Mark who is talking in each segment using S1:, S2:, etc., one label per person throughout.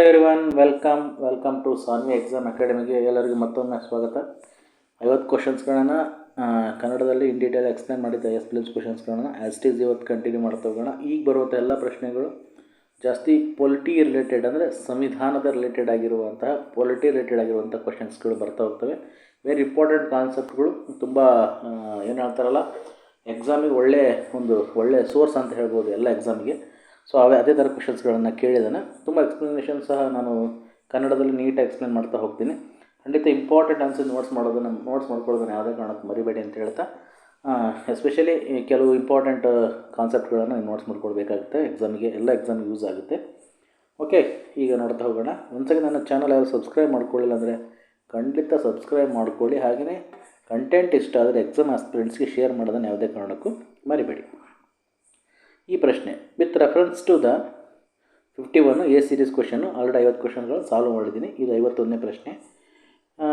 S1: Everyone welcome welcome to Sanvi exam ಅಕಾಡೆಮಿಗೆ ಎಲ್ಲರಿಗೂ ಮತ್ತೊಮ್ಮೆ ಸ್ವಾಗತ. ಐವತ್ತು ಕ್ವಶನ್ಸ್ಗಳನ್ನು ಕನ್ನಡದಲ್ಲಿ ಇನ್ ಡೀಟೇಲ್ ಎಕ್ಸ್ಪ್ಲೇನ್ ಮಾಡಿದ್ದೆ. ಎಸ್ ಪ್ಲಿಮ್ಸ್ ಕ್ವಶನ್ಸ್ಗಳನ್ನು ಆ್ಯಸ್ ಟೀಸ್ ಇವತ್ತು ಕಂಟಿನ್ಯೂ ಮಾಡ್ತಾ ಹೋಗೋಣ. ಈಗ ಬರುವಂಥ ಎಲ್ಲ ಪ್ರಶ್ನೆಗಳು ಜಾಸ್ತಿ ಪೊಲಿಟಿ ರಿಲೇಟೆಡ್ ಅಂದರೆ ಸಂವಿಧಾನದ ರಿಲೇಟೆಡ್ ಆಗಿರುವಂತಹ ಪೊಲಿಟಿ ರಿಲೇಟೆಡ್ ಆಗಿರುವಂಥ ಕ್ವಶನ್ಸ್ಗಳು ಬರ್ತಾ ಹೋಗ್ತವೆ. ವೆರಿ ಇಂಪಾರ್ಟೆಂಟ್ ಕಾನ್ಸೆಪ್ಟ್ಗಳು ತುಂಬ ಏನು ಹೇಳ್ತಾರಲ್ಲ ಎಕ್ಸಾಮಿಗೆ ಒಳ್ಳೆ ಒಂದು ಒಳ್ಳೆ ಸೋರ್ಸ್ ಅಂತ ಹೇಳ್ಬೋದು ಎಲ್ಲ ಎಕ್ಸಾಮಿಗೆ ಸೊ ಅವೇ ಅದೇ ಥರ ಕ್ವಶನ್ಸ್ಗಳನ್ನು ಕೇಳಿದ್ದಾನೆ ತುಂಬ ಎಕ್ಸ್ಪ್ಲನೇಷನ್ ಸಹ ನಾನು ಕನ್ನಡದಲ್ಲಿ ನೀಟಾಗಿ ಎಕ್ಸ್ಪ್ಲೇನ್ ಮಾಡ್ತಾ ಹೋಗ್ತೀನಿ. ಖಂಡಿತ ಇಂಪಾರ್ಟೆಂಟ್ ಆನ್ಸರ್ ನೋಟ್ಸ್ ಮಾಡೋದನ್ನು ನೋಟ್ಸ್ ಮಾಡ್ಕೊಳ್ಳೋದನ್ನು ಯಾವುದೇ ಕಾರಣಕ್ಕೆ ಮರಿಬೇಡಿ ಅಂತ ಹೇಳ್ತಾ ಎಸ್ಪೆಷಲಿ ಕೆಲವು ಇಂಪಾರ್ಟೆಂಟ್ ಕಾನ್ಸೆಪ್ಟ್ಗಳನ್ನು ನೋಟ್ಸ್ ಮಾಡ್ಕೊಳ್ಬೇಕಾಗುತ್ತೆ. ಎಕ್ಸಾಮಿಗೆ ಎಲ್ಲ ಎಕ್ಸಾಮಿಗೆ ಯೂಸ್ ಆಗುತ್ತೆ. ಓಕೆ ಈಗ ನೋಡ್ತಾ ಹೋಗೋಣ. ಒಂದ್ಸಲ ನನ್ನ ಚಾನಲ್ ಯಾರು ಸಬ್ಸ್ಕ್ರೈಬ್ ಮಾಡ್ಕೊಳ್ಳಿಲ್ಲ ಅಂದರೆ ಖಂಡಿತ ಸಬ್ಸ್ಕ್ರೈಬ್ ಮಾಡ್ಕೊಳ್ಳಿ. ಹಾಗೆಯೇ ಕಂಟೆಂಟ್ ಇಷ್ಟ ಆದರೆ ಎಕ್ಸಾಮ್ ಆಸ್ಪಿರೆಂಟ್ಸ್ಗೆ ಶೇರ್ ಮಾಡೋದನ್ನು ಯಾವುದೇ ಕಾರಣಕ್ಕೂ ಮರಿಬೇಡಿ. ಈ ಪ್ರಶ್ನೆ with reference to the fifty one A series question already ಐವತ್ತು ಕ್ವಶನ್ಗಳು ಸಾಲ್ವ್ ಮಾಡಿದ್ದೀನಿ. ಇದು ಐವತ್ತೊಂದನೇ ಪ್ರಶ್ನೆ.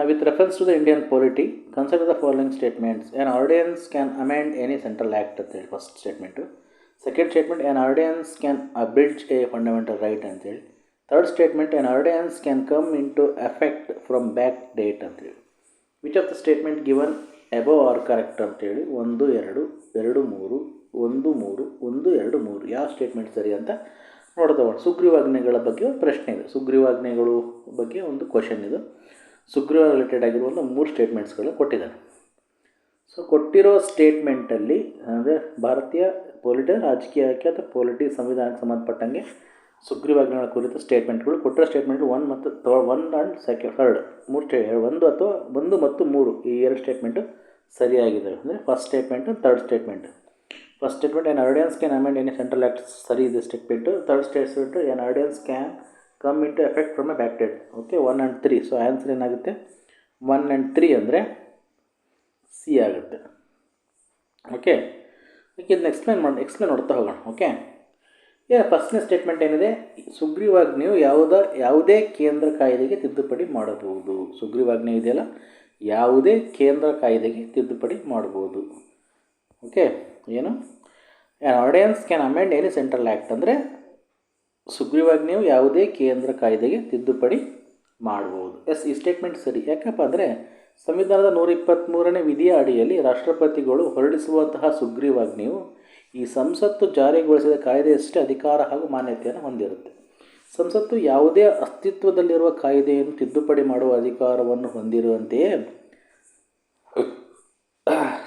S1: With reference to the Indian polity consider the following statements an ordinance can amend any central act ಅಂತ ಹೇಳಿ first statement second statement an ordinance can abridge a fundamental right ಅಂತೇಳಿ third statement an ordinance can come into effect from back date ಅಂತೇಳಿ which of the statement given above are correct ಅಂತೇಳಿ ಒಂದು, ಎರಡು ಎರಡು, ಮೂರು ಒಂದು ಮೂರು, ಒಂದು, ಎರಡು, ಮೂರು. ಯಾವ ಸ್ಟೇಟ್ಮೆಂಟ್ ಸರಿ ಅಂತ ನೋಡ್ತಾ ಸುಗ್ರೀವಾಜ್ಞೆಗಳ ಬಗ್ಗೆ ಒಂದು ಪ್ರಶ್ನೆ ಇದೆ. ಸುಗ್ರೀವಾಜ್ಞೆಗಳು ಬಗ್ಗೆ ಒಂದು ಕ್ವಶನ್ ಇದು. ಸುಗ್ರೀವ ರಿಲೇಟೆಡ್ ಆಗಿರುವಂಥ ಮೂರು ಸ್ಟೇಟ್ಮೆಂಟ್ಸ್ಗಳು ಕೊಟ್ಟಿದ್ದಾರೆ. ಸೊ ಕೊಟ್ಟಿರೋ ಸ್ಟೇಟ್ಮೆಂಟಲ್ಲಿ ಅಂದರೆ ಭಾರತೀಯ ಪೊಲಿಟಿ ರಾಜಕೀಯಕ್ಕೆ ಅಥವಾ ಪೊಲಿಟಿ ಸಂವಿಧಾನಕ್ಕೆ ಸಂಬಂಧಪಟ್ಟಂಗೆ ಸುಗ್ರೀವಾಜ್ಞೆಗಳ ಕುರಿತ ಸ್ಟೇಟ್ಮೆಂಟ್ಗಳು ಕೊಟ್ಟಿರೋ ಸ್ಟೇಟ್ಮೆಂಟ್ ಒನ್ ಮತ್ತು ಒನ್ ಆ್ಯಂಡ್ ಸೆಕೆಂಡ್ ಥರ್ಡ್ ಮೂರು ಸ್ಟೇ ಒಂದು ಅಥವಾ ಒಂದು ಮತ್ತು ಮೂರು ಈ ಎರಡು ಸ್ಟೇಟ್ಮೆಂಟು ಸರಿಯಾಗಿದೆ. ಅಂದರೆ first statement third statement first statement an ordinance can amend any central act ಸರಿ ಇದೆ ಸ್ಟೇಟ್ಮೆಂಟು ಥರ್ಡ್ ಬಿಟ್ಟು an ordinance can come into effect from a back date okay one and three so answer ಏನಾಗುತ್ತೆ? One and three ಅಂದರೆ C ಆಗುತ್ತೆ. Okay okay ಇದನ್ನ explain ಮಾಡಿ explain ನೋಡ್ತಾ ಹೋಗೋಣ. ಓಕೆ ಏನು ಫಸ್ಟ್ನೇ ಸ್ಟೇಟ್ಮೆಂಟ್ ಏನಿದೆ? ಸುಗ್ರೀವಾಜ್ಞೆಯು ಯಾವುದ, ಯಾವುದೇ ಕೇಂದ್ರ ಕಾಯ್ದೆಗೆ ತಿದ್ದುಪಡಿ ಮಾಡಬಹುದು. ಸುಗ್ರೀವಾಜ್ಞೆ ಇದೆಯಲ್ಲ? ಯಾವುದೇ ಕೇಂದ್ರ ಕಾಯ್ದೆಗೆ ತಿದ್ದುಪಡಿ ಮಾಡ್ಬೋದು ಓಕೆ ಏನು? Ordinance can amend any central act ಅಂದರೆ ಸುಗ್ರೀವಾಜ್ಞೆಯು ಯಾವುದೇ ಕೇಂದ್ರ ಕಾಯ್ದೆಗೆ ತಿದ್ದುಪಡಿ ಮಾಡ್ಬೋದು. ಎಸ್ ಈ ಸ್ಟೇಟ್ಮೆಂಟ್ ಸರಿ. ಯಾಕಪ್ಪ ಅಂದರೆ ಸಂವಿಧಾನದ ನೂರ ಇಪ್ಪತ್ತ್ಮೂರನೇ ವಿಧಿಯ ಅಡಿಯಲ್ಲಿ ರಾಷ್ಟ್ರಪತಿಗಳು ಹೊರಡಿಸುವಂತಹ ಸುಗ್ರೀವಾಜ್ಞೆಯು ಈ ಸಂಸತ್ತು ಜಾರಿಗೊಳಿಸಿದ ಕಾಯ್ದೆಯಷ್ಟೇ ಅಧಿಕಾರ ಹಾಗೂ ಮಾನ್ಯತೆಯನ್ನು ಹೊಂದಿರುತ್ತೆ. ಸಂಸತ್ತು ಯಾವುದೇ ಅಸ್ತಿತ್ವದಲ್ಲಿರುವ ಕಾಯ್ದೆಯನ್ನು ತಿದ್ದುಪಡಿ ಮಾಡುವ ಅಧಿಕಾರವನ್ನು ಹೊಂದಿರುವಂತೆಯೇ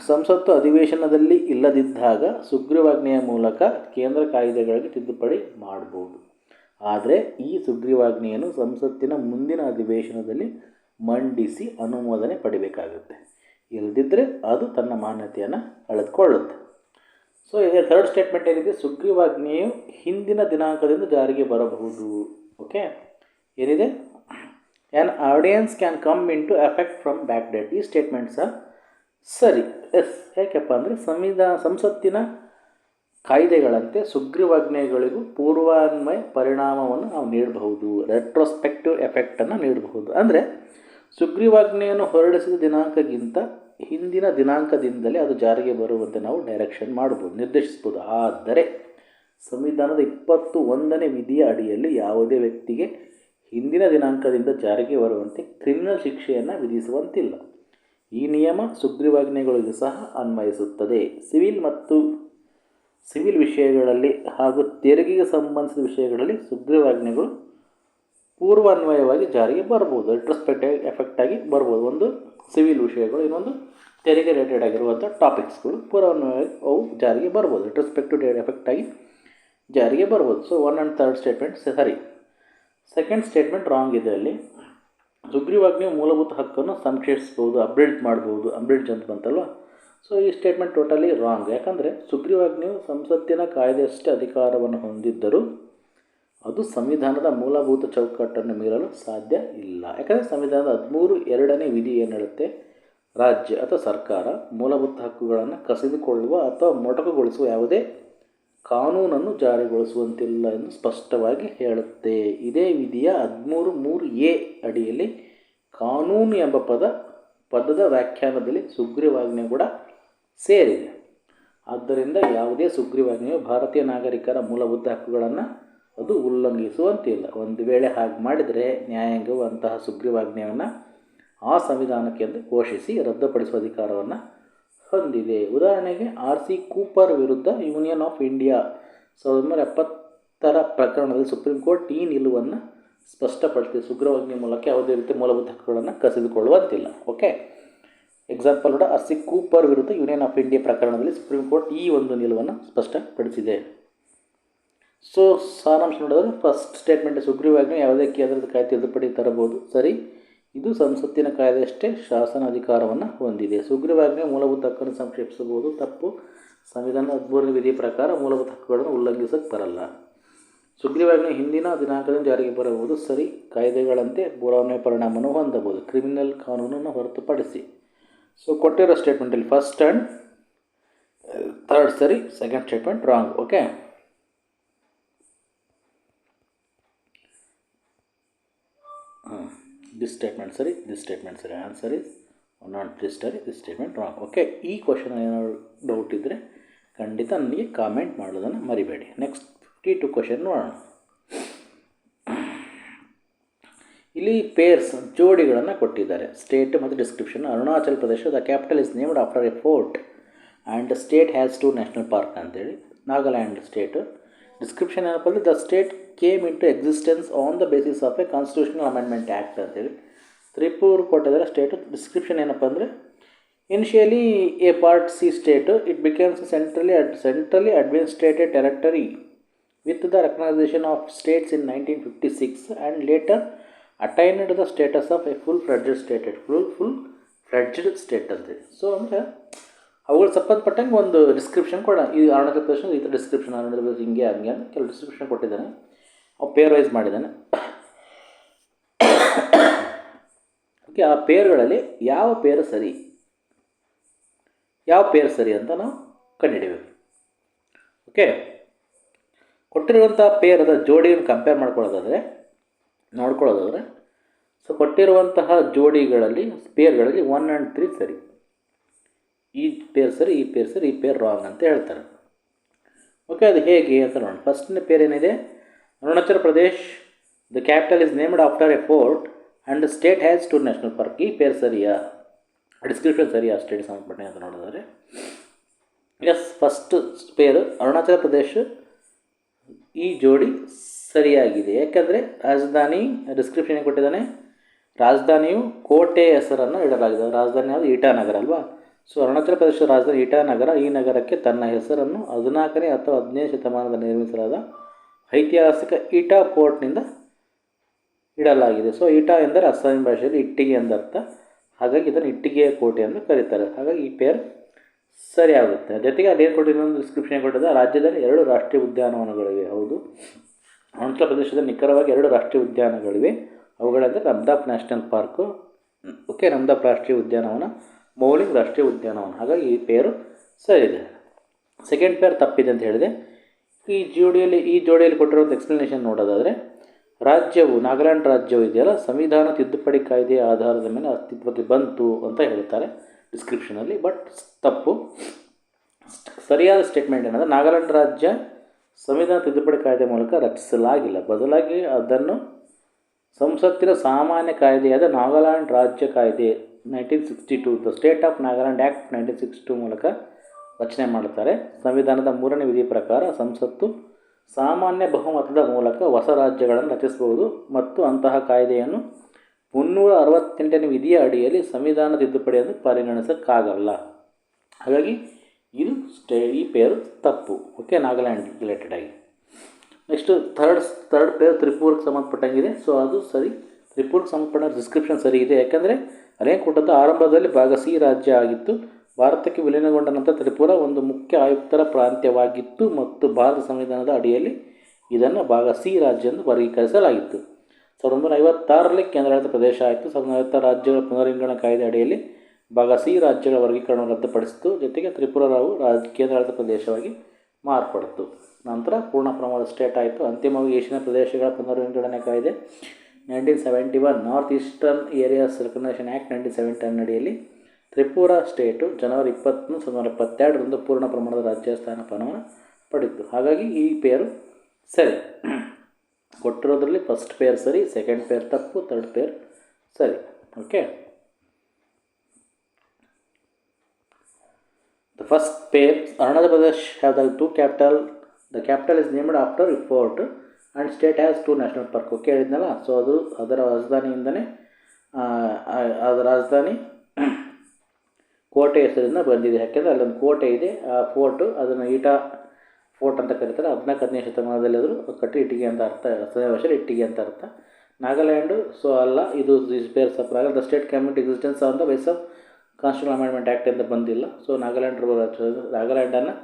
S1: ಸಂಸತ್ತು ಅಧಿವೇಶನದಲ್ಲಿ ಇಲ್ಲದಿದ್ದಾಗ ಸುಗ್ರೀವಾಜ್ಞೆಯ ಮೂಲಕ ಕೇಂದ್ರ ಕಾಯ್ದೆಗಳಿಗೆ ತಿದ್ದುಪಡಿ ಮಾಡ್ಬೋದು ಆದರೆ ಈ ಸುಗ್ರೀವಾಜ್ಞೆಯನ್ನು ಸಂಸತ್ತಿನ ಮುಂದಿನ ಅಧಿವೇಶನದಲ್ಲಿ ಮಂಡಿಸಿ ಅನುಮೋದನೆ ಪಡಿಬೇಕಾಗುತ್ತೆ. ಇಲ್ಲದಿದ್ದರೆ ಅದು ತನ್ನ ಮಾನ್ಯತೆಯನ್ನು ಕಳೆದುಕೊಳ್ಳುತ್ತೆ. ಸೊ ಈಗ ಥರ್ಡ್ ಸ್ಟೇಟ್ಮೆಂಟ್ ಏನಿದೆ? ಸುಗ್ರೀವಾಜ್ಞೆಯು ಹಿಂದಿನ ದಿನಾಂಕದಿಂದ ಜಾರಿಗೆ ಬರಬಹುದು. ಓಕೆ ಏನಿದೆ? An ordinance can come into effect from back date ಈ ಸ್ಟೇಟ್ಮೆಂಟ್ಸ ಸರಿ, ಎಸ್. ಯಾಕೆಪ್ಪ ಅಂದರೆ ಸಂವಿಧಾನ ಸಂಸತ್ತಿನ ಕಾಯ್ದೆಗಳಂತೆ ಸುಗ್ರೀವಾಜ್ಞೆಗಳಿಗೂ ಪೂರ್ವಾನ್ವಯ ಪರಿಣಾಮವನ್ನು ನಾವು ನೀಡಬಹುದು ರೆಟ್ರೋಸ್ಪೆಕ್ಟಿವ್ ಎಫೆಕ್ಟನ್ನು ನೀಡಬಹುದು. ಅಂದರೆ ಸುಗ್ರೀವಾಜ್ಞೆಯನ್ನು ಹೊರಡಿಸಿದ ದಿನಾಂಕಕ್ಕಿಂತ ಹಿಂದಿನ ದಿನಾಂಕದಿಂದಲೇ ಅದು ಜಾರಿಗೆ ಬರುವಂತೆ ನಾವು ಡೈರೆಕ್ಷನ್ ಮಾಡ್ಬೋದು ನಿರ್ದೇಶಿಸ್ಬೋದು ಆದರೆ ಸಂವಿಧಾನದ ಇಪ್ಪತ್ತು ಒಂದನೇ ವಿಧಿಯ ಅಡಿಯಲ್ಲಿ ಯಾವುದೇ ವ್ಯಕ್ತಿಗೆ ಹಿಂದಿನ ದಿನಾಂಕದಿಂದ ಜಾರಿಗೆ ಬರುವಂತೆ ಕ್ರಿಮಿನಲ್ ಶಿಕ್ಷೆಯನ್ನು ವಿಧಿಸುವಂತಿಲ್ಲ. ಈ ನಿಯಮ ಸುಗ್ರೀವಾಜ್ಞೆಗಳಿಗೂ ಸಹ ಅನ್ವಯಿಸುತ್ತದೆ. ಸಿವಿಲ್ ಮತ್ತು ಸಿವಿಲ್ ವಿಷಯಗಳಲ್ಲಿ ಹಾಗೂ ತೆರಿಗೆಗೆ ಸಂಬಂಧಿಸಿದ ವಿಷಯಗಳಲ್ಲಿ ಸುಗ್ರೀವಾಜ್ಞೆಗಳು ಪೂರ್ವಾನ್ವಯವಾಗಿ ಜಾರಿಗೆ ಬರ್ಬೋದು. ರೆಟ್ರೋಸ್ಪೆಕ್ಟಿವ್ ಎಫೆಕ್ಟಾಗಿ ಬರ್ಬೋದು. ಒಂದು ಸಿವಿಲ್ ವಿಷಯಗಳು, ಇನ್ನೊಂದು ತೆರಿಗೆ ರಿಲೇಟೆಡ್ ಆಗಿರುವಂಥ ಟಾಪಿಕ್ಸ್ಗಳು ಪೂರ್ವಾನ್ವಯವಾಗಿ ಅವು ಜಾರಿಗೆ ಬರ್ಬೋದು. ರೆಟ್ರೋಸ್ಪೆಕ್ಟಿವ್ ಎಫೆಕ್ಟಾಗಿ ಜಾರಿಗೆ ಬರ್ಬೋದು. So one and third statement ಸರಿ. ಸೆಕೆಂಡ್ ಸ್ಟೇಟ್ಮೆಂಟ್ ರಾಂಗ್ ಇದೆ ಅಲ್ಲಿ. ಸುಗ್ರೀವಾಜ್ಞೆಯು ಮೂಲಭೂತ ಹಕ್ಕನ್ನು ಸಂಕ್ಷೇಪಿಸ್ಬೋದು ಅಪ್ಡೇಟ್ ಮಾಡ್ಬೋದು ಅಪ್ಡೇಟ್ ಅಂತ ಬಂತಲ್ವ? ಸೊ ಈ ಸ್ಟೇಟ್ಮೆಂಟ್ ಟೋಟಲಿ ರಾಂಗ್ ಯಾಕಂದರೆ ಸುಗ್ರೀವಾಜ್ಞೆಯು ಸಂಸತ್ತಿನ ಕಾಯ್ದೆಯಷ್ಟೇ ಅಧಿಕಾರವನ್ನು ಹೊಂದಿದ್ದರೂ ಅದು ಸಂವಿಧಾನದ ಮೂಲಭೂತ ಚೌಕಟ್ಟನ್ನು ಮೀರಲು ಸಾಧ್ಯ ಇಲ್ಲ. ಯಾಕಂದರೆ ಸಂವಿಧಾನದ ಹದಿಮೂರು ಎರಡನೇ ವಿಧಿ ಏನು ಹೇಳುತ್ತೆ ರಾಜ್ಯ ಅಥವಾ ಸರ್ಕಾರ ಮೂಲಭೂತ ಹಕ್ಕುಗಳನ್ನು ಕಸಿದುಕೊಳ್ಳುವ ಅಥವಾ ಮೊಟಕುಗೊಳಿಸುವ ಯಾವುದೇ ಕಾನೂನನ್ನು ಜಾರಿಗೊಳಿಸುವಂತಿಲ್ಲ ಎಂದು ಸ್ಪಷ್ಟವಾಗಿ ಹೇಳುತ್ತೆ. ಇದೇ ವಿಧಿಯ ಹದಿಮೂರು ಮೂರು ಎ ಅಡಿಯಲ್ಲಿ ಕಾನೂನು ಎಂಬ ಪದ, ಪದದ ವ್ಯಾಖ್ಯಾನದಲ್ಲಿ ಸುಗ್ರೀವಾಜ್ಞೆ ಕೂಡ ಸೇರಿದೆ. ಆದ್ದರಿಂದ ಯಾವುದೇ ಸುಗ್ರೀವಾಜ್ಞೆಯು ಭಾರತೀಯ ನಾಗರಿಕರ ಮೂಲಭೂತ ಹಕ್ಕುಗಳನ್ನು ಅದು ಉಲ್ಲಂಘಿಸುವಂತಿಲ್ಲ. ಒಂದು ವೇಳೆ ಹಾಗೆ ಮಾಡಿದರೆ ನ್ಯಾಯಾಂಗವು ಅಂತಹ ಸುಗ್ರೀವಾಜ್ಞೆಯನ್ನು ಆ ಸಂವಿಧಾನಕ್ಕೆ ಎಂದು ಘೋಷಿಸಿ ರದ್ದುಪಡಿಸುವ ಅಧಿಕಾರವನ್ನು ಹೊಂದಿದೆ. ಉದಾಹರಣೆಗೆ, ಆರ್ ಸಿ ಕೂಪರ್ ವಿರುದ್ಧ ಯೂನಿಯನ್ ಆಫ್ ಇಂಡಿಯಾ ಸಾವಿರದ ಒಂಬೈನೂರ ಎಪ್ಪತ್ತರ ಪ್ರಕರಣದಲ್ಲಿ ಸುಪ್ರೀಂ ಕೋರ್ಟ್ ಈ ನಿಲುವನ್ನು ಸ್ಪಷ್ಟಪಡಿಸಿದೆ. ಸುಗ್ರವಾಜ್ಞೆ ಮೂಲಕ ಯಾವುದೇ ರೀತಿ ಮೂಲಭೂತ ಹಕ್ಕುಗಳನ್ನು ಕಸಿದುಕೊಳ್ಳುವಂತಿಲ್ಲ. ಓಕೆ ಎಕ್ಸಾಂಪಲ್ ಕೂಡ ಆರ್ ಸಿ ಕೂಪರ್ ವಿರುದ್ಧ ಯೂನಿಯನ್ ಆಫ್ ಇಂಡಿಯಾ ಪ್ರಕರಣದಲ್ಲಿ ಸುಪ್ರೀಂ ಕೋರ್ಟ್ ಈ ಒಂದು ನಿಲುವನ್ನು ಸ್ಪಷ್ಟಪಡಿಸಿದೆ. ಸೊ ಸಾರಾಂಶ ನೋಡಿದ್ರೆ ಫಸ್ಟ್ ಸ್ಟೇಟ್ಮೆಂಟ್ ಸುಗ್ರೀವಾಜ್ಞೆ ಯಾವುದೇ ಕೇಂದ್ರದ ಕಾಯ್ದೆ ತಿದ್ದುಪಡಿ ತರಬಹುದು. ಸರಿ? ಇದು ಸಂಸತ್ತಿನ ಕಾಯ್ದೆಯಷ್ಟೇ ಶಾಸನ ಅಧಿಕಾರವನ್ನು ಹೊಂದಿದೆ. ಸುಗ್ರೀವಾಜ್ಞೆ ಮೂಲಭೂತ ಹಕ್ಕನ್ನು ಸಂಕ್ಷೇಪಿಸಬಹುದು. ತಪ್ಪು ಸಂವಿಧಾನದ ಹದಿಮೂರನೇ ವಿಧಿ ಪ್ರಕಾರ ಮೂಲಭೂತ ಹಕ್ಕುಗಳನ್ನು ಉಲ್ಲಂಘಿಸಕ್ಕೆ ಬರಲ್ಲ. ಸುಗ್ರೀವಾಜ್ಞೆ ಹಿಂದಿನ ದಿನಾಂಕದಿಂದ ಜಾರಿಗೆ ಬರಬಹುದು. ಸರಿ ಕಾಯ್ದೆಗಳಂತೆ ಪುರಾವಣೆ ಪರಿಣಾಮವನ್ನು ಹೊಂದಬಹುದು. ಕ್ರಿಮಿನಲ್ ಕಾನೂನನ್ನು ಹೊರತುಪಡಿಸಿ. ಸೊ ಕೊಟ್ಟಿರೋ ಸ್ಟೇಟ್ಮೆಂಟಲ್ಲಿ ಫಸ್ಟ್ ಆ್ಯಂಡ್ ಥರ್ಡ್ ಸರಿ second statement wrong okay this statement ಸರಿ ದಿಸ್ ಸ್ಟೇಟ್ಮೆಂಟ್ ಸರಿ ಆನ್ಸರ್ ಇಸ್ ನಾಟ್ ದಿಸ್ ಸರಿ ದಿಸ್ ಸ್ಟೇಟ್ಮೆಂಟ್ ರಾಂಗ್ ಓಕೆ ಈ ಕ್ವಶನ್ ಏನಾದ್ರು ಡೌಟ್ ಇದ್ದರೆ ಖಂಡಿತ ನನಗೆ ಕಾಮೆಂಟ್ ಮಾಡೋದನ್ನು ಮರಿಬೇಡಿ. ನೆಕ್ಸ್ಟ್ ಫಿಫ್ಟಿ ಟು ಕ್ವಶನ್ ನೋಡೋಣ. ಇಲ್ಲಿ ಪೇರ್ಸ್ ಜೋಡಿಗಳನ್ನು ಕೊಟ್ಟಿದ್ದಾರೆ. ಸ್ಟೇಟ್ ಮತ್ತು description Arunachal Pradesh the capital is named after a fort and state has two national park ಅಂತೇಳಿ. ನಾಗಾಲ್ಯಾಂಡ್ ಸ್ಟೇಟು ಡಿಸ್ಕ್ರಿಪ್ಷನ್ ಏನಪ್ಪ ಅಂದರೆ the state came into existence on the basis of a constitutional amendment act ಅಂತೇಳಿ ತ್ರಿಪುರ ಕೊಟ್ಟಿದ್ದಾರೆ state description ಏನಪ್ಪ ಅಂದರೆ initially a part C state it becomes centrally add centrally administered territory with the recognition of states in 1956 and later attained the status of a full fledged stated full full fledged state ಅಂತೇಳಿ so ಅಂದರೆ ಅವುಗಳು ಸಂಬಂಧಪಟ್ಟಂಗೆ ಒಂದು description ಕೊಡ. ಈ ಅರುಣಾಚಲ ಪ್ರದೇಶ ಈ ಥರ description Arunachal Pradesh ಹಿಂಗೆ ಹಂಗೆ ಅಂತ ಕೆಲವು ಡಿಸ್ಕ್ರಿಪ್ಷನ್ ಕೊಟ್ಟಿದ್ದಾನೆ. ಅವು ಪೇರ್ ವೈಸ್ ಮಾಡಿದ್ದಾನೆ. ಓಕೆ ಆ ಪೇರ್ಗಳಲ್ಲಿ ಯಾವ ಪೇರು ಸರಿ? ಯಾವ ಪೇರ್ ಸರಿ ಅಂತ ನಾವು ಕಂಡುಹಿಡಿಬೇಕು. ಓಕೆ ಕೊಟ್ಟಿರುವಂಥ ಪೇರದ ಜೋಡಿಯನ್ನು ಕಂಪೇರ್ ಮಾಡ್ಕೊಳ್ಳೋದಾದರೆ, ನೋಡ್ಕೊಳ್ಳೋದಾದರೆ ಸೊ ಕೊಟ್ಟಿರುವಂತಹ ಜೋಡಿಗಳಲ್ಲಿ ಪೇರ್ಗಳಲ್ಲಿ ಒನ್ ಆ್ಯಂಡ್ ತ್ರೀ ಸರಿ. ಈ ಪೇರ್ ಸರಿ, ಈ ಪೇರ್ ಸರಿ, ಈ ಪೇರ್ ರಾಂಗ್ ಅಂತ ಹೇಳ್ತಾರೆ. ಓಕೆ ಅದು ಹೇಗೆ ಅಂತ ನೋಡೋಣ. ಫಸ್ಟ್ನೇ ಪೇರ್ ಏನಿದೆ? Arunachal Pradesh the capital is named after a fort and state has two national park ಈ ಪೇರ್ ಸರಿಯಾ? ಡಿಸ್ಕ್ರಿಪ್ಷನ್ ಸರಿಯಾ? ಸ್ಟೇಟ್ ಸಂಬಂಧಪಟ್ಟ ಅಂತ ನೋಡಿದ್ರೆ. ಎಸ್ ಫಸ್ಟ್ ಪೇರು ಅರುಣಾಚಲ ಪ್ರದೇಶ ಈ ಜೋಡಿ ಸರಿಯಾಗಿದೆ. ಯಾಕೆಂದರೆ ರಾಜಧಾನಿ ಡಿಸ್ಕ್ರಿಪ್ಷನ್ ಕೊಟ್ಟಿದ್ದಾನೆ? ರಾಜಧಾನಿಯು ಕೋಟೆ ಹೆಸರನ್ನು ಇಡಲಾಗಿದೆ. ರಾಜಧಾನಿ ಯಾವುದು? ಇಟಾನಗರ ಅಲ್ವಾ? ಸೊ ಅರುಣಾಚಲ ಪ್ರದೇಶದ ರಾಜಧಾನಿ ಇಟಾನಗರ ಈ ನಗರಕ್ಕೆ ತನ್ನ ಹೆಸರನ್ನು ಹದಿನಾಲ್ಕನೇ ಅಥವಾ ಹದಿನೈದು ಶತಮಾನದಲ್ಲಿ ನಿರ್ಮಿಸಲಾದ ಐತಿಹಾಸಿಕ ಇಟಾ ಪೋರ್ಟ್ನಿಂದ ಇಡಲಾಗಿದೆ. ಸೊ ಇಟಾ ಎಂದರೆ ಅಸ್ಸಾಮಿ ಭಾಷೆಯಲ್ಲಿ ಇಟ್ಟಿಗೆ ಎಂದರ್ಥ. ಹಾಗಾಗಿ ಇದನ್ನು ಇಟ್ಟಿಗೆಯ ಕೋಟೆ ಎಂದು ಕರೀತಾರೆ. ಹಾಗಾಗಿ ಈ ಪೇರ್ ಸರಿ ಆಗುತ್ತೆ ಜೊತೆಗೆ ಅಲ್ಲಿ ಕೊಟ್ಟಿದ್ದು ಒಂದು ಡಿಸ್ಕ್ರಿಪ್ಷನ್ ಕೊಟ್ಟಿದೆ. ರಾಜ್ಯದಲ್ಲಿ ಎರಡು ರಾಷ್ಟ್ರೀಯ ಉದ್ಯಾನವನಗಳಿವೆ. ಹೌದು. ಅರುಣಾಚಲ ಪ್ರದೇಶದಲ್ಲಿ ನಿಖರವಾಗಿ ಎರಡು ರಾಷ್ಟ್ರೀಯ ಉದ್ಯಾನಗಳಿವೆ. ಅವುಗಳೆಂದರೆ Namdapha national park. Okay Namdapha ರಾಷ್ಟ್ರೀಯ ಉದ್ಯಾನವನ. ಮೌಲಿಂಗ್ ರಾಷ್ಟ್ರೀಯ ಉದ್ಯಾನವನ ಹಾಗಾಗಿ ಈ ಪೇರು ಸರಿಯಿದೆ ಸೆಕೆಂಡ್ ಪೇರ್ ತಪ್ಪಿದೆ ಅಂತ ಹೇಳಿದೆ. ಈ ಜೋಡಿಯಲ್ಲಿ ಈ ಜೋಡಿಯಲ್ಲಿ ಕೊಟ್ಟಿರುವಂಥ ಎಕ್ಸ್ಪ್ಲನೇಷನ್ ನೋಡೋದಾದರೆ, ರಾಜ್ಯವು, ನಾಗಾಲ್ಯಾಂಡ್ ರಾಜ್ಯವು ಇದೆಯಲ್ಲ, ಸಂವಿಧಾನ ತಿದ್ದುಪಡಿ ಕಾಯ್ದೆಯ ಆಧಾರದ ಮೇಲೆ ಅಸ್ತಿತ್ವಕ್ಕೆ ಬಂತು ಅಂತ ಹೇಳ್ತಾರೆ ಡಿಸ್ಕ್ರಿಪ್ಷನಲ್ಲಿ ಬಟ್ ತಪ್ಪು. ಸರಿಯಾದ ಸ್ಟೇಟ್ಮೆಂಟ್ ಏನಂದರೆ, ನಾಗಾಲ್ಯಾಂಡ್ ರಾಜ್ಯ ಸಂವಿಧಾನ ತಿದ್ದುಪಡಿ ಕಾಯ್ದೆ ಮೂಲಕ ರಚಿಸಲಾಗಿಲ್ಲ. ಬದಲಾಗಿ ಅದನ್ನು ಸಂಸತ್ತಿನ ಸಾಮಾನ್ಯ ಕಾಯ್ದೆಯಾದ ನಾಗಾಲ್ಯಾಂಡ್ ರಾಜ್ಯ ಕಾಯ್ದೆ nineteen sixty two, the state of Nagaland act nineteen sixty two ಮೂಲಕ ರಚನೆ ಮಾಡುತ್ತಾರೆ ಸಂವಿಧಾನದ ಮೂರನೇ ವಿಧಿ ಪ್ರಕಾರ ಸಂಸತ್ತು ಸಾಮಾನ್ಯ ಬಹುಮತದ ಮೂಲಕ ಹೊಸ ರಾಜ್ಯಗಳನ್ನು ರಚಿಸಬಹುದು ಮತ್ತು ಅಂತಹ ಕಾಯ್ದೆಯನ್ನು ಮುನ್ನೂರ ಅರವತ್ತೆಂಟನೇ ವಿಧಿಯ ಅಡಿಯಲ್ಲಿ ಸಂವಿಧಾನ ತಿದ್ದುಪಡಿಯನ್ನು ಪರಿಗಣಿಸೋಕ್ಕಾಗಲ್ಲ. ಹಾಗಾಗಿ ಇದು ಸ್ಟೇ, ಈ ಪೇರು ತಪ್ಪು. ಓಕೆ, ನಾಗಾಲ್ಯಾಂಡ್ ರಿಲೇಟೆಡ್ ಆಗಿ. ನೆಕ್ಸ್ಟ್ ಥರ್ಡ್ ಥರ್ಡ್ ಪೇರ್ ತ್ರಿಪುರಕ್ಕೆ ಸಂಬಂಧಪಟ್ಟಂಗಿದೆ. ಸೊ, ಅದು ಸರಿ. ತ್ರಿಪುರಕ್ಕೆ ಸಂಬಂಧಪಟ್ಟ ಡಿಸ್ಕ್ರಿಪ್ಷನ್ ಸರಿ ಇದೆ. ಯಾಕಂದರೆ ಅದೇನು ಕೊಟ್ಟದ್ದು ಆರಂಭದಲ್ಲಿ ಭಾಗ ಸಿ ರಾಜ್ಯ ಆಗಿತ್ತು. ಭಾರತಕ್ಕೆ ವಿಲೀನಗೊಂಡ ನಂತರ ತ್ರಿಪುರ ಒಂದು ಮುಖ್ಯ ಆಯುಕ್ತರ ಪ್ರಾಂತ್ಯವಾಗಿತ್ತು ಮತ್ತು ಭಾರತ ಸಂವಿಧಾನದ ಅಡಿಯಲ್ಲಿ ಇದನ್ನು ಭಾಗ ಸಿ ರಾಜ್ಯ ಎಂದು ವರ್ಗೀಕರಿಸಲಾಗಿತ್ತು. ಸಾವಿರದ ಒಂಬೈನೂರ ಐವತ್ತಾರರಲ್ಲಿ ಕೇಂದ್ರಾಡಳಿತ ಪ್ರದೇಶ ಆಯಿತು. ಸಾವಿರದ ರಾಜ್ಯಗಳ ಪುನರಿಂಗಣ ಕಾಯ್ದೆ ಅಡಿಯಲ್ಲಿ ಭಾಗ ಸಿ ರಾಜ್ಯಗಳ ವರ್ಗೀಕರಣವನ್ನು ರದ್ದುಪಡಿಸಿತು. ಜೊತೆಗೆ ತ್ರಿಪುರರಾವು ರಾಜ್, ಕೇಂದ್ರಾಡಳಿತ ಪ್ರದೇಶವಾಗಿ ಮಾರ್ಪಡಿತು. ನಂತರ ಪೂರ್ಣ ಪ್ರಮಾಣದ ಸ್ಟೇಟ್ ಆಯಿತು. ಅಂತಿಮವಾಗಿ ಏಷ್ಯನ್ ಪ್ರದೇಶಗಳ ಪುನರ್ವಿಂಗಡಣೆ ಕಾಯ್ದೆ nineteen seventy one north eastern areas recognition act nineteen seventy one ಅಡಿಯಲ್ಲಿ ತ್ರಿಪುರ ಸ್ಟೇಟು ಜನವರಿ ಇಪ್ಪತ್ತೊಂದು ಸಾವಿರದ ಒಂಬೈನೂರ ಎಪ್ಪತ್ತೆರಡರಂದು ಪೂರ್ಣ ಪ್ರಮಾಣದ ರಾಜ್ಯ ಸ್ಥಾನಮಾನವನ್ನು ಪಡೆಯಿತು ಹಾಗಾಗಿ ಈ ಪೇರು ಸರಿ. ಕೊಟ್ಟಿರೋದ್ರಲ್ಲಿ ಫಸ್ಟ್ ಪೇರ್ ಸರಿ ಸೆಕೆಂಡ್ ಪೇರ್ ತಪ್ಪು ತರ್ಡ್ ಪೇರ್ ಸರಿ. Okay the first pair Arunachal Pradesh have the two capital the capital is named after fort and state has two national park okay ಹೇಳಿದ್ನಲ್ಲ? ಸೊ ಅದು ಅದರ ರಾಜಧಾನಿಯಿಂದನೇ ಅದರ ರಾಜಧಾನಿ ಕೋಟೆ ಹೆಸರಿಂದ ಬಂದಿದೆ. ಯಾಕೆಂದರೆ ಅಲ್ಲೊಂದು ಕೋಟೆ ಇದೆ. ಆ ಫೋರ್ಟು ಅದನ್ನು ಈಟಾ ಫೋರ್ಟ್ ಅಂತ ಕರೀತಾರೆ. ಹದಿನಾಲ್ಕು, ಹದಿನೈದು ಶತಮಾನದಲ್ಲಿ ಆದರೂ ಕಟ್ಟಿ ಇಟ್ಟಿಗೆ ಅಂತ ಅರ್ಥ ವರ್ಷದಲ್ಲಿ ಇಟ್ಟಿಗೆ ಅಂತ ಅರ್ಥ. ನಾಗಾಲ್ಯಾಂಡು ಸೊ ಅಲ್ಲ, ಇದು ಪೇರ್ ಸಪ್ ಆಗಲ್ಲ the state cabinet existence on the base of constitutional amendment ಆ್ಯಕ್ಟಿಂದ ಬಂದಿಲ್ಲ. ಸೊ ನಾಗಾಲ್ಯಾಂಡ್ ನಾಗಾಲ್ಯಾಂಡನ್ನು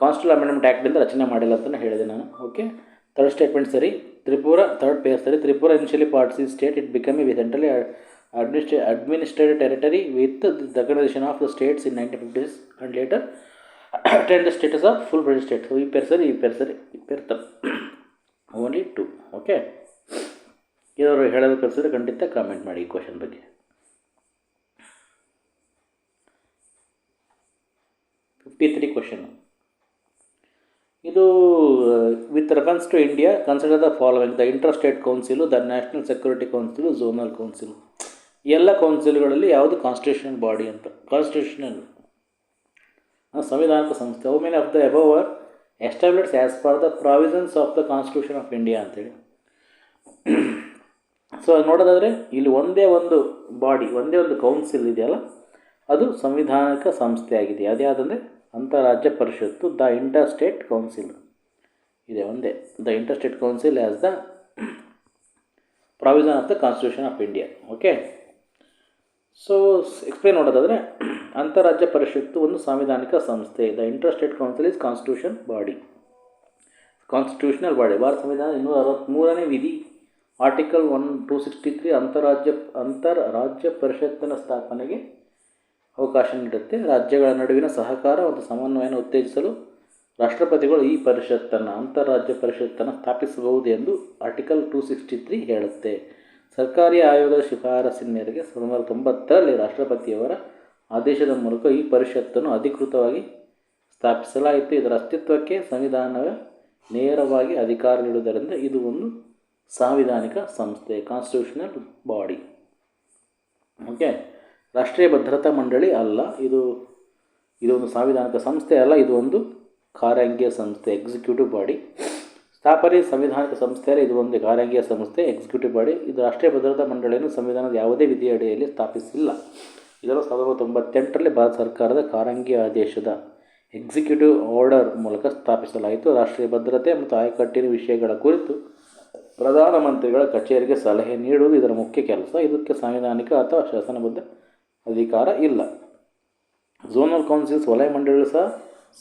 S1: ಕಾನ್ಸ್ಟಿಟ್ಯೂಲ್ ಅಮೆಂಡ್ಮೆಂಟ್ ಆ್ಯಕ್ಟಿಂದ ರಚನೆ ಮಾಡಿಲ್ಲ ಅಂತಲೇ ಹೇಳಿದೆ ನಾನು ಓಕೆ ಥರ್ಡ್ ಸ್ಟೇಟ್ಮೆಂಟ್ ಸರಿ, ತ್ರಿಪುರ ಥರ್ಡ್ ಪೇರ್ ಸರಿ, Tripura initially parts in state it become a centrally ಅಡ್ಮಿನಿಸ್ಟ್ರೇ administrative territory with reorganisation of the states in nineteen fifties and later attained the status of full British state so ಈ pair ಸರಿ, ಈ pair ಸರಿ, ಈ peer only to okay ಇದ್ರು ಹೇಳೋದು ಕಲಿಸಿದ್ರೆ ಖಂಡಿತ comment ಮಾಡಿ ಈ ಕ್ವಶನ್ ಬಗ್ಗೆ. ಫಿಫ್ಟಿ ತ್ರೀ ಕ್ವಶನ್ ಇದು with reference to India consider the following the inter state council the national security council zonal council ಎಲ್ಲ ಕೌನ್ಸಿಲ್ಗಳಲ್ಲಿ ಯಾವುದು ಕಾನ್ಸ್ಟಿಟ್ಯೂಷನಲ್ ಬಾಡಿ ಅಂತ ಕಾನ್ಸ್ಟಿಟ್ಯೂಷನಲ್ ಸಂವಿಧಾನಿಕ ಸಂಸ್ಥೆ women many of the above are established as per the provisions of the constitution of India ಅಂತೇಳಿ so ನೋಡೋದಾದರೆ, ಇಲ್ಲಿ ಒಂದೇ ಒಂದು ಬಾಡಿ ಒಂದೇ ಒಂದು ಕೌನ್ಸಿಲ್ ಇದೆಯಲ್ಲ? ಅದು ಸಂವಿಧಾನಿಕ ಸಂಸ್ಥೆ ಆಗಿದೆ ಅದ್ಯಾವುದಂದರೆ ಅಂತಾರಾಜ್ಯ ಪರಿಷತ್ತು, ದ ಇಂಟರ್ ಸ್ಟೇಟ್ ಕೌನ್ಸಿಲ್. ಇದೆ ಒಂದೇ. The inter state council as the provision of the constitution of India okay so explain ನೋಡೋದಾದರೆ ಅಂತಾರಾಜ್ಯ ಪರಿಷತ್ತು ಒಂದು ಸಾಂವಿಧಾನಿಕ ಸಂಸ್ಥೆ. The inter state council is constitution body constitutional body Bharat ಸಂವಿಧಾನ ಇನ್ನೂರ ಅರವತ್ತ್ಮೂರನೇ ವಿಧಿ. Article one two sixty three ಅಂತಾರಾಜ್ಯ ಅಂತರ್ ರಾಜ್ಯ ಪರಿಷತ್ತಿನ ಸ್ಥಾಪನೆಗೆ ಅವಕಾಶ ನೀಡುತ್ತೆ. ರಾಜ್ಯಗಳ ನಡುವಿನ ಸಹಕಾರ ಮತ್ತು ಸಮನ್ವಯನ ಉತ್ತೇಜಿಸಲು ರಾಷ್ಟ್ರಪತಿಗಳು ಈ ಪರಿಷತ್ತನ್ನು, ಅಂತಾರಾಜ್ಯ ಪರಿಷತ್ತನ್ನು ಸ್ಥಾಪಿಸಬಹುದು ಎಂದು ಆರ್ಟಿಕಲ್ ಟೂ ಸಿಕ್ಸ್ಟಿ ತ್ರೀ ಹೇಳುತ್ತೆ. ಸರ್ಕಾರಿ ಆಯೋಗದ ಶಿಫಾರಸಿನ ಮೇರೆಗೆ ಸಾವಿರದ ಒಂಬೈನೂರ ತೊಂಬತ್ತರಲ್ಲಿ ರಾಷ್ಟ್ರಪತಿಯವರ ಆದೇಶದ ಮೂಲಕ ಈ ಪರಿಷತ್ತನ್ನು ಅಧಿಕೃತವಾಗಿ ಸ್ಥಾಪಿಸಲಾಯಿತು. ಇದರ ಅಸ್ತಿತ್ವಕ್ಕೆ ಸಂವಿಧಾನವೇ ನೇರವಾಗಿ ಅಧಿಕಾರ ನೀಡುವುದರಿಂದ ಇದು ಒಂದು ಸಾಂವಿಧಾನಿಕ ಸಂಸ್ಥೆ ಕಾನ್ಸ್ಟಿಟ್ಯೂಷನಲ್ ಬಾಡಿ ಓಕೆ ರಾಷ್ಟ್ರೀಯ ಭದ್ರತಾ ಮಂಡಳಿ ಅಲ್ಲ, ಇದು ಇದೊಂದು ಸಾಂವಿಧಾನಿಕ ಸಂಸ್ಥೆ ಅಲ್ಲ, ಇದು ಒಂದು ಕಾರ್ಯಾಂಗೀಯ ಸಂಸ್ಥೆ ಎಕ್ಸಿಕ್ಯೂಟಿವ್ ಬಾಡಿ ಸ್ಥಾಪನೆ ಸಂವಿಧಾನಿಕ ಸಂಸ್ಥೆ ಅಲ್ಲ, ಇದು ಒಂದು ಕಾರ್ಯಾಂಗೀಯ ಸಂಸ್ಥೆ ಎಕ್ಸಿಕ್ಯೂಟಿವ್ ಬಾಡಿ ಇದು ರಾಷ್ಟ್ರೀಯ ಭದ್ರತಾ ಮಂಡಳಿಯನ್ನು ಸಂವಿಧಾನದ ಯಾವುದೇ ವಿಧಿಯ ಅಡಿಯಲ್ಲಿ ಸ್ಥಾಪಿಸಿಲ್ಲ. ಇದನ್ನು ಸಾವಿರದ ತೊಂಬತ್ತೆಂಟರಲ್ಲಿ ಭಾರತ ಸರ್ಕಾರದ ಕಾರಂಗೀಯ ಆದೇಶದ ಎಕ್ಸಿಕ್ಯೂಟಿವ್ ಆರ್ಡರ್ ಮೂಲಕ ಸ್ಥಾಪಿಸಲಾಯಿತು. ರಾಷ್ಟ್ರೀಯ ಭದ್ರತೆ ಮತ್ತು ಆಯಕಟ್ಟಿನ ವಿಷಯಗಳ ಕುರಿತು ಪ್ರಧಾನಮಂತ್ರಿಗಳ ಕಚೇರಿಗೆ ಸಲಹೆ ನೀಡುವುದು ಇದರ ಮುಖ್ಯ ಕೆಲಸ. ಇದಕ್ಕೆ ಸಾಂವಿಧಾನಿಕ ಅಥವಾ ಶಾಸನಬದ್ಧ ಅಧಿಕಾರ ಇಲ್ಲ. ಝೋನಲ್ ಕೌನ್ಸಿಲ್ಸ್ ವಲಯ ಮಂಡಳಿಗಳು ಸಹ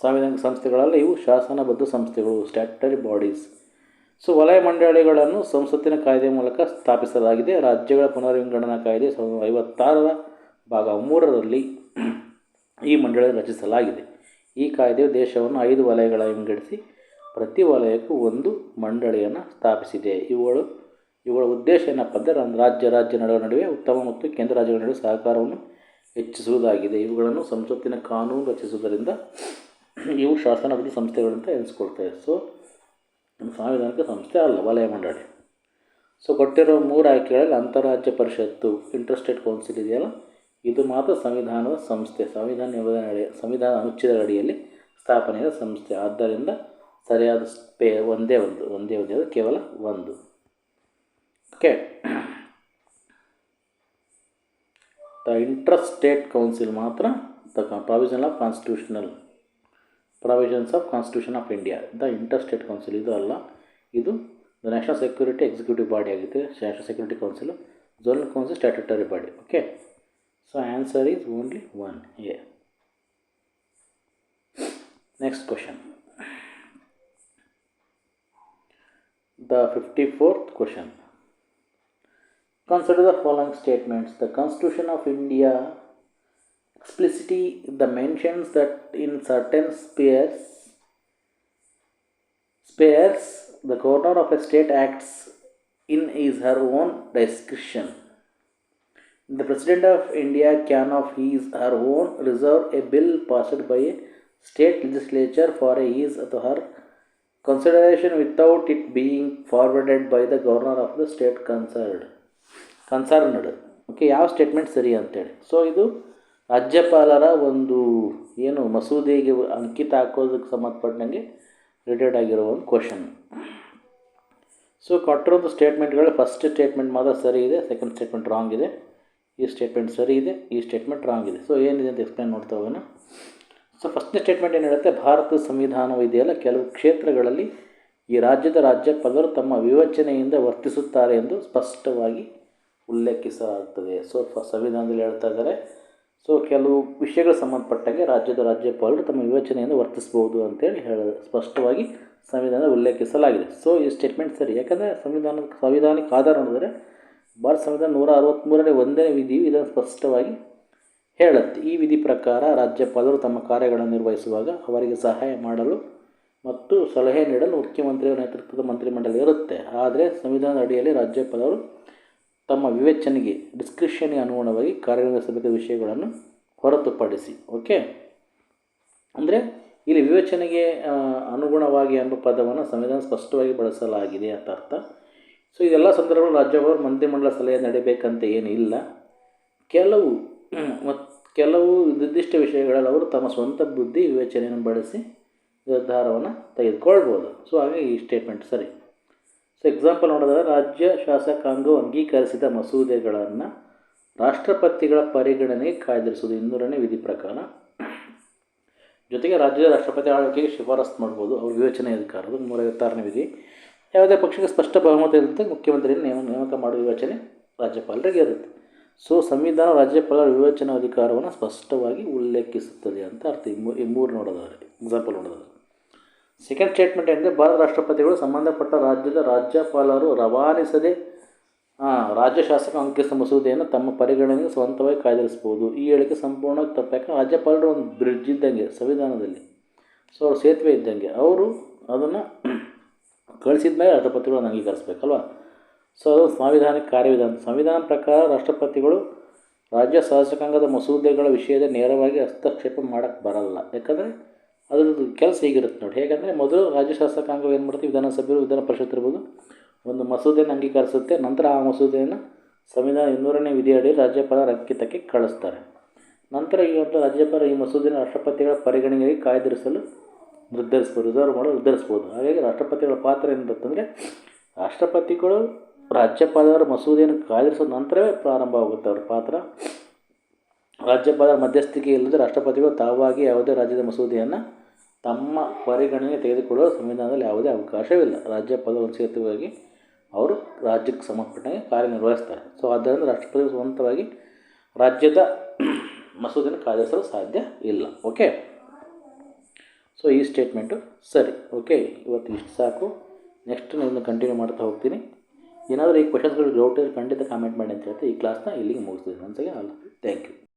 S1: ಸಾಂವಿಧಾನಿಕ ಸಂಸ್ಥೆಗಳಲ್ಲ ಇವು ಶಾಸನಬದ್ಧ ಸಂಸ್ಥೆಗಳು ಸ್ಟ್ಯಾಟರಿ ಬಾಡೀಸ್ ಸೊ ವಲಯ ಮಂಡಳಿಗಳನ್ನು ಸಂಸತ್ತಿನ ಕಾಯ್ದೆ ಮೂಲಕ ಸ್ಥಾಪಿಸಲಾಗಿದೆ. ರಾಜ್ಯಗಳ ಪುನರ್ವಿಂಗಡಣಾ ಕಾಯ್ದೆ ಸಾವಿರದ ಐವತ್ತಾರರ ಭಾಗ ಮೂರರಲ್ಲಿ ಈ ಮಂಡಳಿ ರಚಿಸಲಾಗಿದೆ. ಈ ಕಾಯ್ದೆಯು ದೇಶವನ್ನು ಐದು ವಲಯಗಳ ವಿಂಗಡಿಸಿ, ಪ್ರತಿ ವಲಯಕ್ಕೂ ಒಂದು ಮಂಡಳಿಯನ್ನು ಸ್ಥಾಪಿಸಿದೆ. ಇವುಗಳು, ಇವುಗಳ ಉದ್ದೇಶ ಏನಪ್ಪ ಅಂದರೆ ರಾಜ್ಯ ರಾಜ್ಯ ನಡುವ ನಡುವೆ ಉತ್ತಮ ಮತ್ತು ಕೇಂದ್ರ ರಾಜ್ಯಗಳ ನಡುವೆ ಸಹಕಾರವನ್ನು ಹೆಚ್ಚಿಸುವುದಾಗಿದೆ. ಇವುಗಳನ್ನು ಸಂಸತ್ತಿನ ಕಾನೂನು ರಚಿಸುವುದರಿಂದ ಇವು ಶಾಸನಬದ್ಧ ಸಂಸ್ಥೆಗಳಂತ ಎನಿಸ್ಕೊಳ್ತವೆ. ಸೊ ಸಾಂವಿಧಾನಿಕ ಸಂಸ್ಥೆ ಅಲ್ಲ, ವಲಯ ಮಂಡಳಿ. ಸೊ ಕೊಟ್ಟಿರೋ ಮೂರು ಆಯ್ಕೆಗಳಲ್ಲಿ ಅಂತಾರಾಜ್ಯ ಪರಿಷತ್ತು ಇಂಟರ್ಸ್ಟೇಟ್ ಕೌನ್ಸಿಲ್ ಇದೆಯಲ್ಲ? ಇದು ಮಾತ್ರ ಸಂವಿಧಾನದ ಸಂಸ್ಥೆ, ಸಂವಿಧಾನ ನಿಬಂಧನೆ ಸಂವಿಧಾನ ಅನುಚ್ಛೇದ ಅಡಿಯಲ್ಲಿ ಸ್ಥಾಪನೆಯಾದ ಸಂಸ್ಥೆ. ಆದ್ದರಿಂದ ಸರಿಯಾದ ಪೇ ಒಂದೇ ಒಂದು, ಒಂದೇ ಒಂದೇ, ಕೇವಲ ಒಂದು. Okay the inter state council ಮಾತ್ರ the provision of constitutional provisions of constitution of India the inter state council ಇದು ಅಲ್ಲ. ಇದು the national security executive body ಆಗಿದೆ. National security council zonal council statutory body okay so answer is only one A next question the fifty fourth question Consider the following statements. The Constitution of India explicitly the mentions that in certain spheres, spheres the governor of a state acts in his her own discretion. The President of India can of his her own reserve a bill passed by a state legislature for his or her consideration without it being forwarded by the governor of the state concerned. Concerned okay ಯಾವ statement ಸರಿ ಅಂತೇಳಿ. So ಇದು ರಾಜ್ಯಪಾಲರ ಒಂದು ಏನು ಮಸೂದೆಗೆ ಅಂಕಿತ ಹಾಕೋದಕ್ಕೆ ಸಂಬಂಧಪಟ್ಟಂಗೆ ರಿಲೇಟೆಡ್ ಆಗಿರೋ ಒಂದು ಕ್ವಶನ್ ಸೊ ಕೊಟ್ಟಿರೋದು ಸ್ಟೇಟ್ಮೆಂಟ್ಗಳು ಫಸ್ಟ್ ಸ್ಟೇಟ್ಮೆಂಟ್ ಮಾತ್ರ ಸರಿ ಇದೆ ಸೆಕೆಂಡ್ ಸ್ಟೇಟ್ಮೆಂಟ್ ರಾಂಗ್ ಇದೆ. ಈ ಸ್ಟೇಟ್ಮೆಂಟ್ ಸರಿ ಇದೆ, ಈ ಸ್ಟೇಟ್ಮೆಂಟ್ ರಾಂಗ್ ಇದೆ. ಸೊ ಏನಿದೆ ಅಂತ ಎಕ್ಸ್ಪ್ಲೇನ್ ನೋಡ್ತಾ ಹೋಗೋಣ. ಸೊ ಫಸ್ಟ್ನೇ ಸ್ಟೇಟ್ಮೆಂಟ್ ಏನು ಹೇಳುತ್ತೆ? ಭಾರತದ ಸಂವಿಧಾನವು ಇದೆಯಲ್ಲ, ಕೆಲವು ಕ್ಷೇತ್ರಗಳಲ್ಲಿ ಈ ರಾಜ್ಯದ ರಾಜ್ಯಪಾಲರು ತಮ್ಮ ವಿವೇಚನೆಯಿಂದ ವರ್ತಿಸುತ್ತಾರೆ ಎಂದು ಸ್ಪಷ್ಟವಾಗಿ ಉಲ್ಲೇಖಿಸಲಾಗುತ್ತದೆ ಸೊ ಸಂವಿಧಾನದಲ್ಲಿ ಹೇಳ್ತಾ ಇದ್ದಾರೆ ಸೊ ಕೆಲವು ವಿಷಯಗಳು ಸಂಬಂಧಪಟ್ಟಂಗೆ ರಾಜ್ಯದ ರಾಜ್ಯಪಾಲರು ತಮ್ಮ ವಿವೇಚನೆಯನ್ನು ವರ್ತಿಸ್ಬೋದು ಅಂತೇಳಿ ಹೇಳ, ಸ್ಪಷ್ಟವಾಗಿ ಸಂವಿಧಾನ ಉಲ್ಲೇಖಿಸಲಾಗಿದೆ. ಸೊ ಈ ಸ್ಟೇಟ್ಮೆಂಟ್ ಸರಿ. ಯಾಕಂದರೆ ಸಂವಿಧಾನದ ಸಂವಿಧಾನಿಕ ಆಧಾರ ನೋಡಿದರೆ ಭಾರತ ಸಂವಿಧಾನ ನೂರ ಅರವತ್ತ್ಮೂರನೇ ಒಂದನೇ ವಿಧಿಯು ಇದನ್ನು ಸ್ಪಷ್ಟವಾಗಿ ಹೇಳುತ್ತೆ. ಈ ವಿಧಿ ಪ್ರಕಾರ ರಾಜ್ಯಪಾಲರು ತಮ್ಮ ಕಾರ್ಯಗಳನ್ನು ನಿರ್ವಹಿಸುವಾಗ ಅವರಿಗೆ ಸಹಾಯ ಮಾಡಲು ಮತ್ತು ಸಲಹೆ ನೀಡಲು ಮುಖ್ಯಮಂತ್ರಿಯ ನೇತೃತ್ವದ ಮಂತ್ರಿಮಂಡಲ ಇರುತ್ತೆ. ಆದರೆ ಸಂವಿಧಾನದ ಅಡಿಯಲ್ಲಿ ರಾಜ್ಯಪಾಲರು ತಮ್ಮ ವಿವೇಚನೆಗೆ ಡಿಸ್ಕ್ರಿಪ್ಷನ್ಗೆ ಅನುಗುಣವಾಗಿ ಕಾರ್ಯನಿರ್ವಹಿಸಬೇಕಾದ ವಿಷಯಗಳನ್ನು ಹೊರತುಪಡಿಸಿ ಓಕೆ ಅಂದರೆ ಇಲ್ಲಿ ವಿವೇಚನೆಗೆ ಅನುಗುಣವಾಗಿ ಎಂಬ ಪದವನ್ನು ಸಂವಿಧಾನ ಸ್ಪಷ್ಟವಾಗಿ ಬಳಸಲಾಗಿದೆ ಅಂತ ಅರ್ಥ. ಸೊ ಇದೆಲ್ಲ ಸಂದರ್ಭಗಳು ರಾಜ್ಯಪಾಲರು ಮಂತ್ರಿಮಂಡಲ ಸಲಹೆ ನಡೀಬೇಕಂತ ಏನಿಲ್ಲ. ಕೆಲವು ಮತ್ತು ಕೆಲವು ನಿರ್ದಿಷ್ಟ ವಿಷಯಗಳಲ್ಲಿ ಅವರು ತಮ್ಮ ಸ್ವಂತ ಬುದ್ಧಿ ವಿವೇಚನೆಯನ್ನು ಬಳಸಿ ನಿರ್ಧಾರವನ್ನು ತೆಗೆದುಕೊಳ್ಬೋದು. ಸೊ ಹಾಗಾಗಿ ಈ ಸ್ಟೇಟ್ಮೆಂಟ್ ಸರಿ. ಸೊ ಎಕ್ಸಾಂಪಲ್ ನೋಡಿದ್ರೆ ರಾಜ್ಯ ಶಾಸಕಾಂಗವು ಅಂಗೀಕರಿಸಿದ ಮಸೂದೆಗಳನ್ನು ರಾಷ್ಟ್ರಪತಿಗಳ ಪರಿಗಣನೆಗೆ ಕಾಯ್ದಿರಿಸೋದು ಇನ್ನೂರನೇ ವಿಧಿ ಪ್ರಕಾರ. ಜೊತೆಗೆ ರಾಜ್ಯದ ರಾಷ್ಟ್ರಪತಿ ಆಳ್ವಿಕೆಗೆ ಶಿಫಾರಸು ಮಾಡ್ಬೋದು, ಅವ್ರ ವಿವೇಚನೆ ಅಧಿಕಾರ ಅದು ನೂರೈವತ್ತಾರನೇ ವಿಧಿ. ಯಾವುದೇ ಪಕ್ಷಕ್ಕೆ ಸ್ಪಷ್ಟ ಬಹುಮತ ಇರುತ್ತೆ ಮುಖ್ಯಮಂತ್ರಿಯನ್ನು ನೇಮ, ನೇಮಕ ಮಾಡುವ ವಿವೇಚನೆ ರಾಜ್ಯಪಾಲರಿಗೆ ಇರುತ್ತೆ. ಸೊ ಸಂವಿಧಾನ ರಾಜ್ಯಪಾಲರ ವಿವೇಚನಾ ಅಧಿಕಾರವನ್ನು ಸ್ಪಷ್ಟವಾಗಿ ಉಲ್ಲೇಖಿಸುತ್ತದೆ ಅಂತ ಅರ್ಥ. ಈ ಮೂರು ನೋಡೋದಾದ್ರೆ ಎಕ್ಸಾಂಪಲ್ ನೋಡೋದಾದ್ರೆ. ಸೆಕೆಂಡ್ ಸ್ಟೇಟ್ಮೆಂಟ್ ಅಂದರೆ ಭಾರತ ರಾಷ್ಟ್ರಪತಿಗಳು ಸಂಬಂಧಪಟ್ಟ ರಾಜ್ಯದ ರಾಜ್ಯಪಾಲರು ರವಾನಿಸದೆ ರಾಜ್ಯ ಶಾಸಕ ಅಂಕಿತ ಮಸೂದೆಯನ್ನು ತಮ್ಮ ಪರಿಗಣನೆಗೆ ಸ್ವಂತವಾಗಿ ಕಾಯ್ದಿರಿಸ್ಬೋದು ಈ ಹೇಳಿಕೆ ಸಂಪೂರ್ಣ ತಪ್ಪಾಕ ರಾಜ್ಯಪಾಲರು ಒಂದು ಬ್ರಿಡ್ಜ್ ಇದ್ದಂಗೆ, ಸಂವಿಧಾನದಲ್ಲಿ. ಸೊ, ಅವ್ರು ಸೇತುವೆ ಇದ್ದಂಗೆ. ಅವರು ಅದನ್ನು ಕಳಿಸಿದ ಮೇಲೆ ರಾಷ್ಟ್ರಪತಿಗಳನ್ನು ಅಂಗೀಕರಿಸ್ಬೇಕಲ್ವ? ಸೊ, ಅದು ಸಾಂವಿಧಾನಿಕ ಕಾರ್ಯವಿಧಾನ. ಸಂವಿಧಾನ ಪ್ರಕಾರ ರಾಷ್ಟ್ರಪತಿಗಳು ರಾಜ್ಯ ಶಾಸಕಾಂಗದ ಮಸೂದೆಗಳ ವಿಷಯದ ನೇರವಾಗಿ ಹಸ್ತಕ್ಷೇಪ ಮಾಡೋಕ್ಕೆ ಬರಲ್ಲ. ಯಾಕಂದರೆ ಅದ್ರದ್ದು ಕೆಲಸ ಹೀಗಿರುತ್ತೆ ನೋಡಿ. ಹೇಗಂದರೆ ಮೊದಲು ರಾಜ್ಯ ಶಾಸಕಾಂಗ ಏನು ಮಾಡ್ತೀವಿ ವಿಧಾನಸಭೆ ವಿಧಾನ ಪರಿಷತ್ ಇರ್ಬೋದು. ಒಂದು ಮಸೂದೆಯನ್ನು ಅಂಗೀಕರಿಸುತ್ತೆ, ನಂತರ ಆ ಮಸೂದೆಯನ್ನು ಸಂವಿಧಾನ ಇನ್ನೂರನೇ ವಿಧಿಯಡಿ ರಾಜ್ಯಪಾಲರ ಅಂಕಿತಕ್ಕೆ ಕಳಿಸ್ತಾರೆ. ನಂತರ ಈ ಒಂದು ರಾಜ್ಯಪಾಲ ಈ ಮಸೂದೆಯನ್ನು ರಾಷ್ಟ್ರಪತಿಗಳ ಪರಿಗಣನೆಗೆ ಕಾಯ್ದಿರಿಸಲು ನಿರ್ಧರಿಸ್ಬೋದು, ರಿಸರ್ವ್ ಮಾಡಲು ನಿರ್ಧರಿಸ್ಬೋದು. ಹಾಗಾಗಿ ರಾಷ್ಟ್ರಪತಿಗಳ ಪಾತ್ರ ಏನು ಏನಿರುತ್ತಂದರೆ ರಾಷ್ಟ್ರಪತಿಗಳು ರಾಜ್ಯಪಾಲರ ಮಸೂದೆಯನ್ನು ಕಾಯ್ದಿರಿಸಿದ ನಂತರವೇ ಪ್ರಾರಂಭ ಆಗುತ್ತೆ ಅವ್ರ ಪಾತ್ರ. ರಾಜ್ಯಪಾಲರ ಮಧ್ಯಸ್ಥಿಕೆ ಇಲ್ಲದೆ ರಾಷ್ಟ್ರಪತಿಗಳು ತಾವಾಗಿ ಯಾವುದೇ ರಾಜ್ಯದ ಮಸೂದೆಯನ್ನು ತಮ್ಮ ಪರಿಗಣನೆಗೆ ತೆಗೆದುಕೊಳ್ಳುವ ಸಂವಿಧಾನದಲ್ಲಿ ಯಾವುದೇ ಅವಕಾಶವಿಲ್ಲ. ರಾಜ್ಯಪಾಲರ ಒಂದು ಸೇತುವಾಗಿ ಅವರು ರಾಜ್ಯಕ್ಕೆ ಸಂಬಂಧಪಟ್ಟಂಗೆ ಕಾರ್ಯನಿರ್ವಹಿಸ್ತಾರೆ. ಸೊ ಆದ್ದರಿಂದ ರಾಷ್ಟ್ರಪತಿ ಸ್ವತಂತ್ರವಾಗಿ ರಾಜ್ಯದ ಮಸೂದೆಯನ್ನು ಕಾಯ್ದಿರಿಸಲು ಸಾಧ್ಯ ಇಲ್ಲ. ಓಕೆ ಸೊ ಈ ಸ್ಟೇಟ್ಮೆಂಟು ಸರಿ. ಓಕೆ ಇವತ್ತು ಇಷ್ಟು ಸಾಕು. ನೆಕ್ಸ್ಟ್ ನಾನು ಕಂಟಿನ್ಯೂ ಮಾಡ್ತಾ ಹೋಗ್ತೀನಿ. ಏನಾದರೂ ಈ ಕ್ವಶನ್ಸ್ಗಳು ಡೌಟ್ ಖಂಡಿತ ಕಾಮೆಂಟ್ ಮಾಡಿ ಅಂತ ಹೇಳ್ತೀನಿ ಈ ಕ್ಲಾಸ್ನ ಇಲ್ಲಿಗೆ ಮುಗಿಸ್ತೀನಿ. ಒಂದ್ಸಗೆ ಆಲ್ ಥ್ಯಾಂಕ್ ಯು